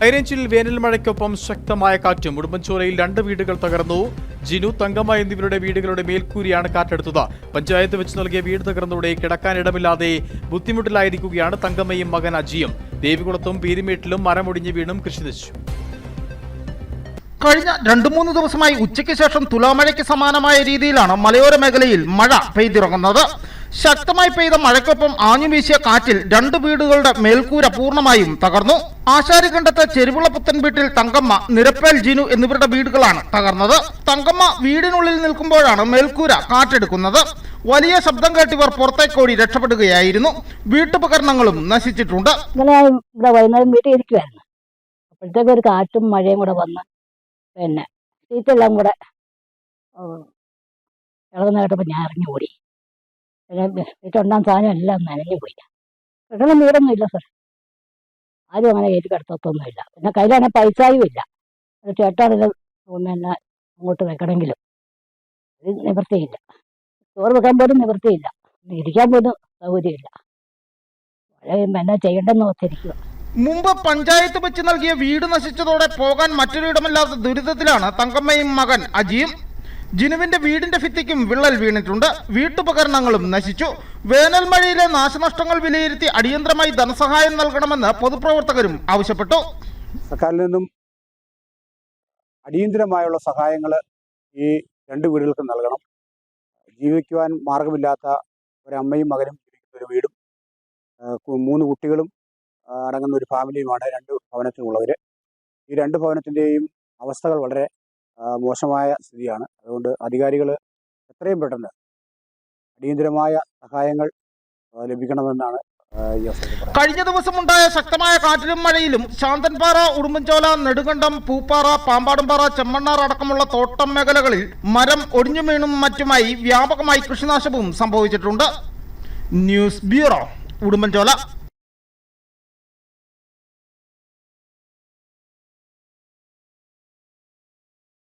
ഹൈറേഞ്ചിൽ വേനൽ മഴയ്ക്കൊപ്പം ശക്തമായ കാറ്റും. ഉടുമ്പൻചോലയിൽ രണ്ട് വീടുകൾ തകർന്നു. ജിനു തങ്കമ്മ എന്നിവരുടെ വീടുകളുടെ മേൽക്കൂരിയാണ് കാറ്റെടുത്തത്. പഞ്ചായത്ത് വെച്ച് നൽകിയ വീട് തകർന്നതോടെ കിടക്കാനിടമില്ലാതെ ബുദ്ധിമുട്ടിലായിരിക്കുകയാണ് തങ്കമ്മയും മകൻ അജിയും. ദേവികുളത്തും പീരിമേട്ടിലും മരമൊടിഞ്ഞ് വീണും കൃഷി നശിച്ചു. കഴിഞ്ഞ രണ്ടു മൂന്ന് ദിവസമായി ഉച്ചയ്ക്ക് ശേഷം തുലാമഴയ്ക്ക് സമാനമായ രീതിയിലാണ് മലയോര മേഖലയിൽ മഴ പെയ്തിറങ്ങുന്നത്. ശക്തമായി പെയ്ത മഴയ്ക്കൊപ്പം ആഞ്ഞുവീശിയ കാറ്റിൽ രണ്ട് വീടുകളുടെ മേൽക്കൂര പൂർണമായും തകർന്നു. ആശാരികണ്ഠത്തെ ചെരുവുള്ള പുത്തൻ വീട്ടിൽ തങ്കമ്മ നിരപ്പേൽ ജിനു എന്നിവരുടെ വീടുകളാണ് തകർന്നത്. തങ്കമ്മ വീടിനുള്ളിൽ നിൽക്കുമ്പോഴാണ് മേൽക്കൂര കാറ്റെടുക്കുന്നത്. വലിയ ശബ്ദം കേട്ടിവർ പുറത്തേക്കോടി രക്ഷപ്പെടുകയായിരുന്നു. വീട്ടുപകരണങ്ങളും നശിച്ചിട്ടുണ്ട്. ഇവിടെ വൈകുന്നേരം വീട്ടിൽ ഇരിക്കുവായിരുന്നു. അപ്പോഴത്തേക്ക് ഒരു കാറ്റും മഴയും കൂടെ വന്ന് പിന്നെ സീറ്റെല്ലാം കൂടെ ഇളകുന്ന ഞാൻ ഇറങ്ങി ഓടി വീട്ടുണ്ടാകുന്ന സാധനം എല്ലാം നനഞ്ഞു പോയി. പെട്ടെന്ന് വീടൊന്നും ഇല്ല സാർ ആരും അങ്ങനെ കയറ്റി കിടത്തൊന്നുമില്ല പിന്നെ കയ്യിലാണെങ്കിൽ പൈസയും ഇല്ല. ചേട്ടാണിത് പിന്നെ അങ്ങോട്ട് വെക്കണമെങ്കിലും. ഇത് നിവൃത്തിയില്ല. ചോറ് വെക്കാൻ പോലും നിവൃത്തിയില്ല. ഇരിക്കാൻ പോലും സൗകര്യമില്ല. എന്നാ ചെയ്യണ്ടെന്ന് ഓർത്തിരിക്കുക മുമ്പ് പഞ്ചായത്ത് വെച്ച് നൽകിയ വീട് നശിച്ചതോടെ പോകാൻ മറ്റൊരിടമല്ലാത്ത ദുരിതത്തിലാണ് തങ്കമ്മയും മകൻ അജിയും ജിനുവിന്റെ വീടിന്റെ ഭിത്തിക്കും വിള്ളൽ വീണിട്ടുണ്ട്. വീട്ടുപകരണങ്ങളും നശിച്ചു. വേനൽ മഴയിലെ നാശനഷ്ടങ്ങൾ വിലയിരുത്തി അടിയന്തരമായി ധനസഹായം നൽകണമെന്ന് പൊതുപ്രവർത്തകരും ആവശ്യപ്പെട്ടു. സർക്കാരിൽ നിന്നും അടിയന്തരമായുള്ള സഹായങ്ങൾ ഈ രണ്ട് വീടുകൾക്ക് നൽകണം. ജീവിക്കുവാൻ മാർഗമില്ലാത്ത ഒരമ്മയും മകനും ജീവിക്കുന്ന ഒരു വീടും മൂന്ന് കുട്ടികളും അടങ്ങുന്ന ഒരു ഫാമിലിയുമാണ് രണ്ട് ഭവനത്തിനുള്ളവർ ഈ രണ്ട് ഭവനത്തിന്റെയും അവസ്ഥകൾ വളരെ മോശമായ സ്ഥിതിയാണ്. അതുകൊണ്ട് അധികാരികൾ എത്രയും പെട്ടെന്ന് അടിയന്തരമായ സഹായങ്ങൾ ലഭിക്കണമെന്നാണ് കഴിഞ്ഞ ദിവസമുണ്ടായ ശക്തമായ കാറ്റിലും മഴയിലും ശാന്തൻപാറ ഉടുമ്പൻചോല നെടുങ്കണ്ടം പൂപ്പാറ പാമ്പാടുംപാറ ചെമ്മണ്ണാർ അടക്കമുള്ള തോട്ടം മേഖലകളിൽ മരം ഒടിഞ്ഞു വീണും മറ്റുമായി വ്യാപകമായി കൃഷിനാശവും സംഭവിച്ചിട്ടുണ്ട്. News bureau Udumbanchola.